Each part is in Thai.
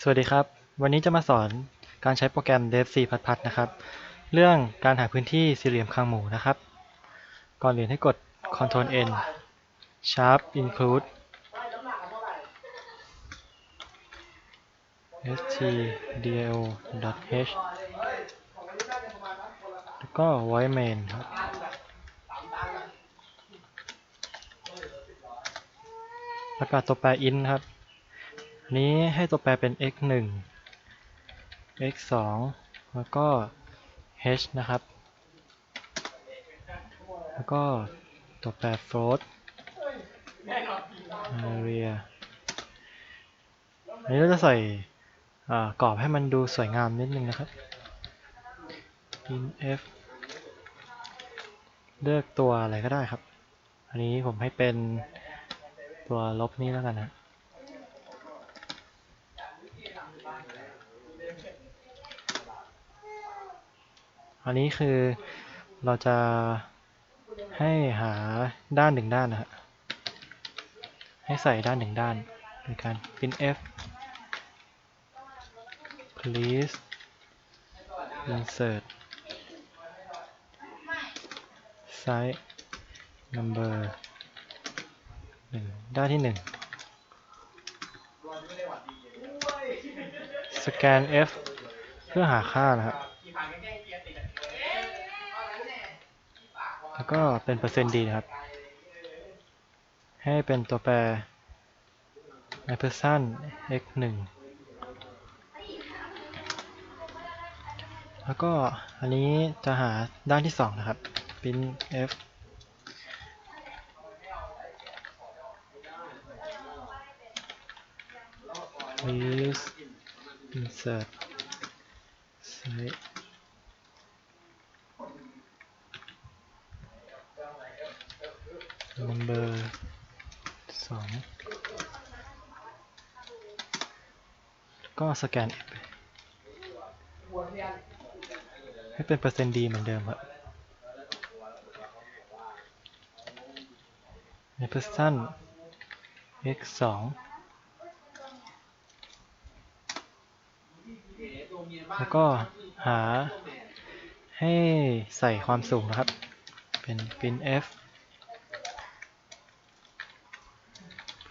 สวัสดีครับ วันนี้จะมาสอนการใช้โปรแกรม devc พัดพัดนะครับ เรื่องการหาพื้นที่สี่เหลี่ยมคางหมูนะครับ ก่อนอื่นให้กด Ctrl N Sharp Include stdio.h แล้วก็ void main ครับประกาศตัวแปร int ครับ นี้ให้ตัวแปรเป็น x 1 x 2แล้วก็ h นะครับ แล้วก็ตัวแปร float area อันนี้เราจะใส่กรอบให้มันดูสวยงามนิดนึงนะครับ in f เลือกตัวอะไรก็ได้ครับ อันนี้ผมให้เป็นตัวลบนี้แล้วกันนะ อันนี้คือเราจะให้หาด้านหนึ่งด้านนะฮะ ให้ใส่ด้านหนึ่งด้านโดยการ print f please insert size number หนึ่งด้านที่หนึ่ง scan f เพื่อหาค่านะครับ แล้วก็เป็นเปอร์เซ็นต์ดีนะครับ ให้เป็นตัวแปร ampersand x 1แล้วก็อันนี้จะหาด้านที่ 2 นะครับ print f please insert size number สองก็สแกน F ให้เป็นเปอร์เซ็นต์ดีเหมือนเดิมครับในเปอร์เซ็นต์ x สองแล้วก็หาให้ใส่ความสูงนะครับ เป็น print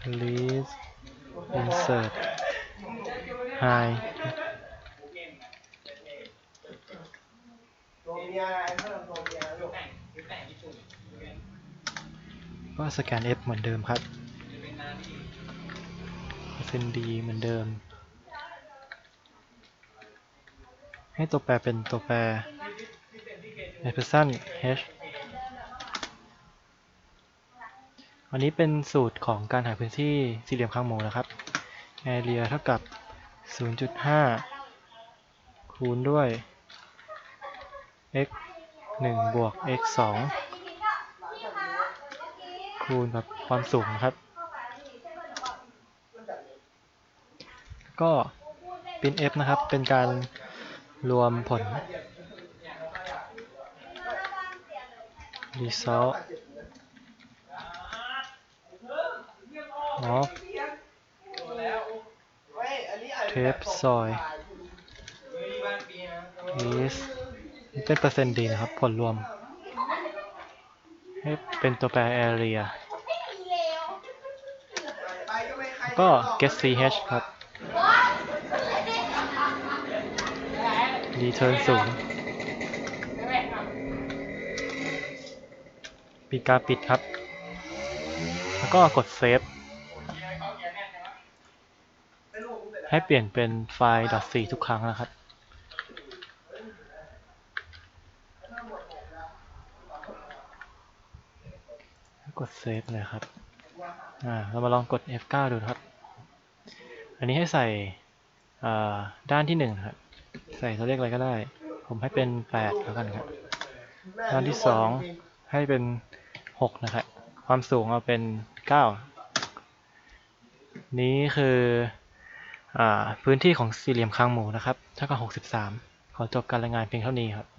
please insert high ก็สแกน F เหมือนเดิมครับเปอร์เซ็นต์ดีเหมือนเดิม ให้ตัวแปรเป็นตัวแปร ampersand h อันนี้เป็นสูตรของการหาพื้นที่สี่เหลี่ยมคางหมูนะครับ area เท่ากับ 0.5 คูณด้วย x 1 บวก x 2 คูณกับความสูงนะครับ ก็ print f นะครับ เป็นการรวมผล result of tape soil is เป็นเปอร์เซ็นต์ดีนะครับ ผลรวม ให้เป็นตัวแปร area ก็ get ch ครับ return ศูนย์ปิดการปิดครับ แล้วก็กด save ให้เปลี่ยนเป็นไฟล์ .c ทุกครั้งนะครับ กด save เลยครับ อ่า เรามาลองกด F9 ดูครับ อันนี้ให้ใส่ด้านที่1นะครับ ใส่ตัวเลขอะไรก็ได้ ผมให้เป็น8แล้วกันครับ ด้านที่2ให้เป็น6นะครับ ความสูงเอาเป็น9นี้คือ พื้นที่ของสี่เหลี่ยมคางหมูนะครับเท่ากับ63 ขอจบการรายงานเพียงเท่านี้ครับ